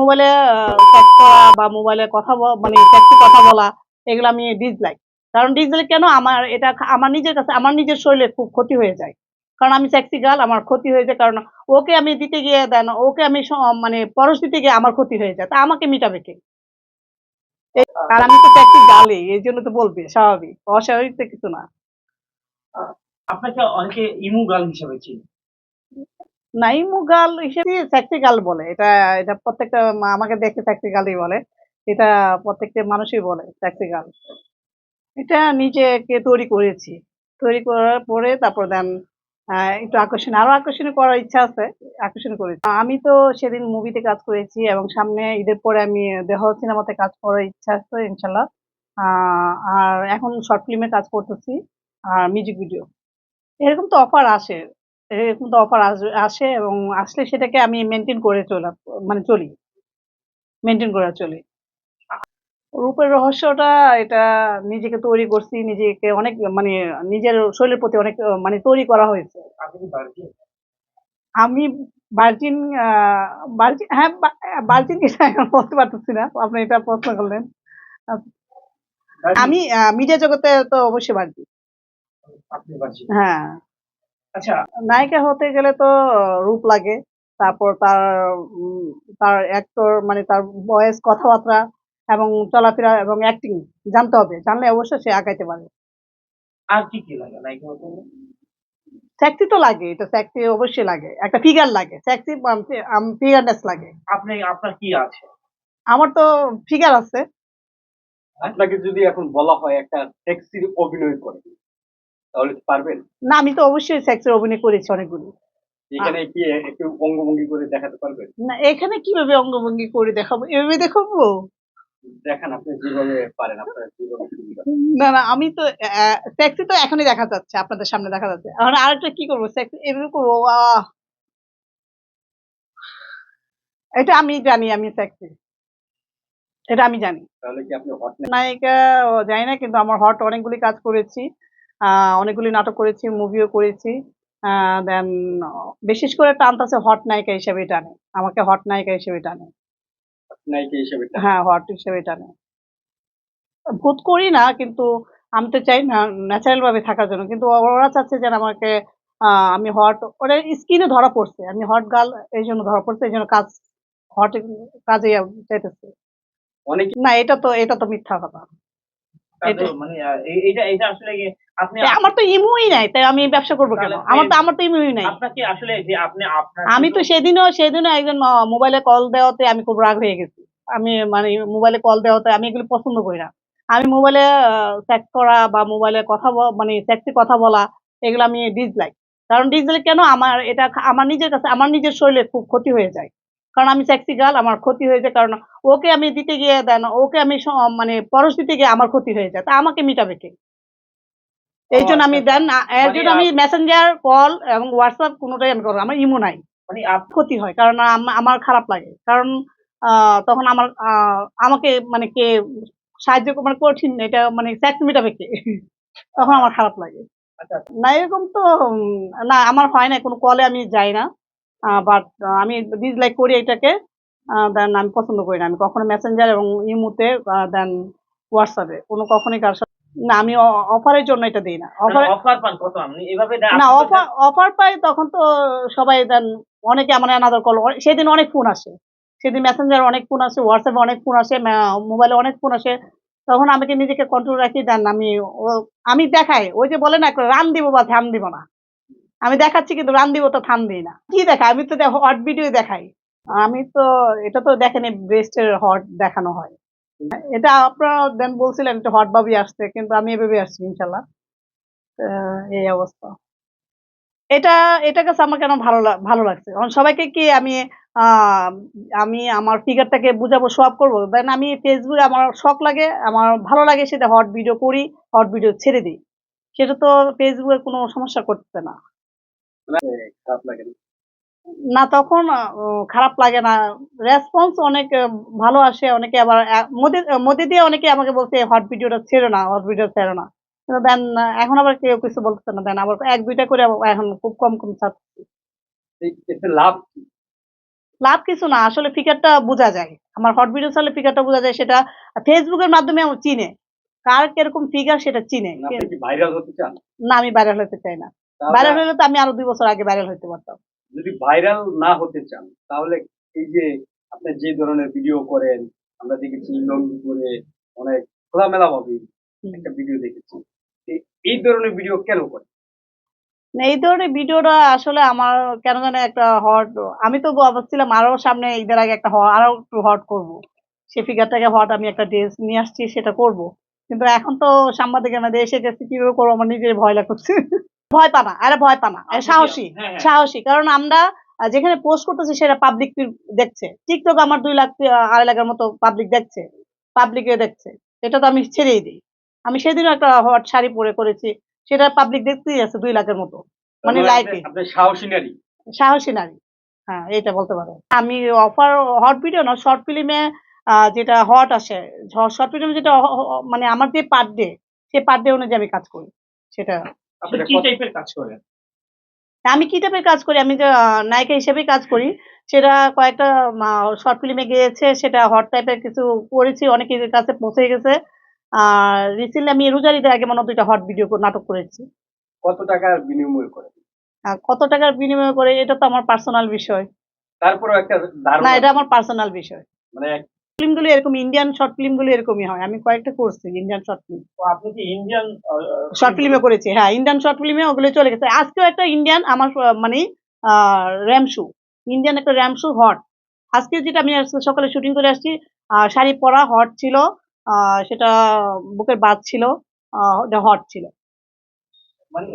মোবাইলে বা মোবাইলে কথা মানে চ্যাটে কথা বলা, এগুলো আমি ডিসলাইক কারণ ডিসলাইক কেন? আমার এটা আমার নিজের কাছে, আমার নিজের শরীরে খুব ক্ষতি হয়ে যায়। কারণ আমি সেক্সি গার্ল আমার ক্ষতি হয়ে যায়। কারণ ওকে আমি দিতে গিয়ে দেন, ওকে আমি মানে পরশ দিতে গিয়ে আমার ক্ষতি হয়ে যায়। তা আমাকে মিটাবে কে? আর আমি তো সেক্সি গার্লই এই জন্য তো বলবে, স্বাভাবিক। অস্বাভাবিক তো কিছু না। আপনাকে অনেকে ইমু গার্ল হিসেবে চিনি। নাইমু গার্ল হিসেবে সেক্সি বলে। এটা এটা প্রত্যেকটা আমাকে দেখে সেক্সি বলে। এটা প্রত্যেকটা মানুষই বলে সেক্সি গার্ল এটা নিজেকে তৈরি করেছি। তৈরি করার পরে তারপর দেন একটু আকর্ষণ, আরও আকর্ষণীয় করার ইচ্ছা আছে আকর্ষণীয় করেছি। আমি তো সেদিন মুভিতে কাজ করেছি এবং সামনে ঈদের পরে আমি দেহ সিনেমাতে কাজ করার ইচ্ছা আছে ইনশাল্লাহ আর এখন শর্ট ফিল্মে কাজ করতেছি, আর মিউজিক ভিডিও এরকম তো অফার আসে। এরকম তো অফার আসে এবং আসলে সেটাকে আমি মেনটেন করে চলা মানে চলি। মেনটেন করে চলি। রূপের রহস্যটা এটা নিজেকে তৈরি করছি নিজেকে অনেক মানে নিজের শরীরের প্রতি অনেক মানে তৈরি করা হয়েছে। আমি ভার্জিন ভার্জিন হ্যাঁ ভার্জিন এটা বলতে পারতেছি না। আপনি এটা প্রশ্ন করলেন। আমি মিডিয়া জগতে তো অবশ্যই ভার্জিন হ্যাঁ। আচ্ছা নায়িকা হতে গেলে তো রূপ লাগে। তারপর তার তার অ্যাক্টর মানে তার বয়স কথাবার্তা এবং চলাফেরা এবং অ্যাক্টিং জানতে হবে। জানলে অবশ্যই সে আগাইতে পারে। আর কি কি লাগে নায়িকা হতে? সেক্সি তো লাগে এটা সেক্সি অবশ্যই লাগে। একটা ফিগার লাগে সেক্সি ফিগারনেস লাগে। আপনি আপনার কি আছে? আমার তো ফিগার আছে। আপনাকে যদি এখন বলা হয় একটা সেক্সির অভিনয় করে তাহলে পারবেন। না আমি তো অবশ্যই সেক্সের অভিনয় করেছি অনেকগুলি। এখানে কি একটু অঙ্গভঙ্গি করে দেখাতে পারবেন? না এখানে কীভাবে অঙ্গভঙ্গি করে দেখাবো? এভাবে দেখাবো? দেখান আপনি যেভাবে পারেন আপনার যেভাবে না না আমি তো সেক্সি তো এখনই দেখা যাচ্ছে আপনাদের সামনে দেখা যাচ্ছে। এখন আরেকটা কি করব? সেক্সি এভাবে করব? এটা আমি জানি আমি সেক্সি এটা আমি জানি। তাহলে কি আপনি হট নায়িকা জানি না কিন্তু আমার হট অনেকগুলি কাজ করেছি। অনেকগুলি নাটক করেছি মুভিও করেছি। দেন বিশেষ করে টানতাছে হট নায়িকা হিসেবে টানে আমাকে হট নায়িকা হিসেবে টানে নায়িকা হিসেবে হ্যাঁ হট হিসেবে টানে ভূত করি না কিন্তু আমি তো চাই না ন্যাচারাল ভাবে থাকার জন্য। কিন্তু ওরা চাচ্ছে যেন আমাকে আহ, আমি হট ওরা স্কিনে ধরা পড়ছে। আমি হট গার্ল এই জন্য ধরা পড়ছে এই জন্য কাজ হট কাজে চাইতেছে অনেক না এটা তো এটা তো মিথ্যা কথা। আমার তো ইমুই নাই তাই আমি ব্যবসা করব কেন? আমার তো আমার তো ইমুই নাই। আপনাকে আসলে যে আপনি আপনার আমি তো সেদিনও সেদিনও একজন মোবাইলে কল দেওয়াতে আমি খুব রাগ হয়ে গেছি। আমি মানে মোবাইলে কল দেওয়াতে আমি এগুলো পছন্দ করি না। আমি মোবাইলে চ্যাট করা বা মোবাইলে কথা মানে সেক্সি কথা বলা এগুলো আমি ডিসলাইক কারণ ডিসলাইক কেন? আমার এটা আমার নিজের কাছে আমার নিজের শরীরে খুব ক্ষতি হয়ে যায়। কারণ আমি সেক্সি গার্ল আমার ক্ষতি হয়ে যায় কারণ ওকে আমি দিতে গিয়ে দেন ওকে আমি মানে পরশ দিতে গিয়ে আমার ক্ষতি হয়ে যায় তা আমাকে মিটাবে কে? এই জন্য আমি আচ্ছা, দেন এর মানে জন্য আমি মেসেঞ্জার কল এবং হোয়াটসঅ্যাপ কোনোটাই আমি করব আমার ইমো নাই। মানে ক্ষতি হয় কারণ আমার খারাপ লাগে কারণ আহ, তখন আমার আমাকে মানে কে সাহায্য মানে কঠিন এটা মানে স্যাক্স মেটাবে কে? তখন আমার খারাপ লাগে। আচ্ছা। না এরকম তো না আমার হয় না কোনো কলে আমি যাই না। বাট আমি ডিসলাইক করি এটাকে দেন আমি পছন্দ করি না। আমি কখনো মেসেঞ্জার এবং ইমুতে দেন হোয়াটসঅ্যাপে কোনো কখনোই কার সাথে না আমি অফারের জন্য এটা দিই না। অফার অফার পান কত আপনি এভাবে না অফার অফার পাই তখন তো সবাই দেন অনেকে আমার অ্যানাদার কল সেদিন অনেক ফোন আসে। সেদিন মেসেঞ্জার অনেক ফোন আসে হোয়াটসঅ্যাপে অনেক ফোন আসে মোবাইলে অনেক ফোন আসে। তখন আমি কি নিজেকে কন্ট্রোল রাখি দেন আমি আমি দেখাই। ওই যে বলে না রান দিব বা ধ্যান দিব না। আমি দেখাচ্ছি কিন্তু রান তো থাম দিই না। কি দেখাই আমি তো হট ভিডিও দেখাই। আমি তো, এটা তো দেখেনি ব্রেস্টের হট দেখানো হয়। এটা আপনারা দেন বলছিলেন একটা হট ভাবি আসছে, কিন্তু আমি এভাবে আসছি ইনশাল্লাহ। এই অবস্থা। এটা এটা কাছে আমার কেন ভালো ভালো লাগছে? কারণ সবাইকে কি আমি আমি আমার ফিগারটাকে বুঝাবো আপ করব? দেন আমি ফেসবুকে আমার শখ লাগে, আমার ভালো লাগে সেটা হট ভিডিও করি হট ভিডিও ছেড়ে দিই। সেটা তো ফেসবুকে কোনো সমস্যা করতে না। খারাপ লাগে না। না তখন খারাপ লাগে না। রেসপন্স অনেক ভালো আসে অনেকে আবার মধ্যে দিয়ে অনেকে আমাকে বলছে হট ভিডিওটা ছেড়ো না হট ভিডিও ছেড়ো না। দেন এখন আবার কেউ কিছু বলতেছে না। দেন আবার এক দুইটা করে এখন খুব কম কম ছাড়ছে লাভ লাভ কিছু না আসলে ফিগারটা বোঝা যায়। আমার হট ভিডিও চালে ফিগারটা বোঝা যায় সেটা ফেসবুকের মাধ্যমে চিনে। কার কীরকম ফিগার সেটা চিনে। না, আমি ভাইরাল হতে চাই না। ভাইরাল হলে তো আমি আরও দুই বছর আগে ভাইরাল হতে পারতাম। যদি ভাইরাল না হতে চান তাহলে এই যে আপনি যে ধরনের ভিডিও করেন আমরা দেখেছি লঙ্গি করে অনেক খোলামেলা ভাবে একটা ভিডিও দেখেছি। এই- ধরনের ভিডিও কেন করেন? না, এই ধরনের ভিডিওটা আসলে আমার কেন জানি একটা হট আমি তো ভাবছিলাম আরও সামনে ঈদের আগে একটা আরও একটু হট করব। সে ফিগারটাকে হট আমি একটা ড্রেস নিয়ে আসছি সেটা করব। কিন্তু এখন তো সাংবাদিকের মধ্যে এসে গেছে কীভাবে করব আমার নিজের ভয় লাগছে ভয় পানা আরে ভয় পানা সাহসী হ্যাঁ, হ্যাঁ। সাহসী কারণ আমরা যেখানে পোস্ট করতেছি সেটা পাবলিক দেখছে। টিকটক আমার দুই লাখ আড়াই লাখের মতো পাবলিক দেখছে পাবলিকে দেখছে। এটা তো আমি ছেড়েই দিই। আমি সেদিনও একটা হট শাড়ি পরে করেছি সেটা পাবলিক দেখতেই আছে দুই লাখের মতো। মানে লাইকে সাহসী নারী। সাহসী নারী। হ্যাঁ এটা বলতে পারো। আমি অফার হট ভিডিও না শর্ট ফিল্মে যেটা হট আসে শর্ট ফিল্মে যেটা মানে আমার যে পার ডে সে পার ডে অনুযায়ী আমি কাজ করি। সেটা আপনি কি টাইপের কাজ করেন? আমি কি টাইপের কাজ করি? আমি নায়িকা হিসেবেই কাজ করি। সেটা কয়েকটা শর্ট ফিল্মে গিয়েছে সেটা হট টাইপের কিছু করেছি অনেকের কাছে পৌঁছে গেছে। আর রিসেন্টলি আমি রোজার ঈদের আগে মনে দুইটা হট ভিডিও নাটক করেছি। কত টাকার বিনিময় আর কত টাকার বিনিময় করে এটা তো আমার পার্সোনাল বিষয়। তারপরেও একটা না এটা আমার পার্সোনাল বিষয়। মানে ফিল্মগুলো এরকম ইন্ডিয়ান শর্ট ফিল্মগুলো এরকমই হয়। আমি কয়েকটা করছি ইন্ডিয়ান শর্ট ফিল্ম আপনি কি ইন্ডিয়ান শর্ট ফিল্মে করেছি হ্যাঁ ইন্ডিয়ান শর্ট ফিল্মে ওগুলো চলে গেছে। আজকেও একটা ইন্ডিয়ান আমার মানে র্যামশু ইন্ডিয়ান একটা র্যামশু হট আজকে যেটা আমি আজকে সকালে শুটিং করে আসছি শাড়ি পরা হট ছিল আহ, সেটা বুকের বাদ ছিল হট ছিল। মানে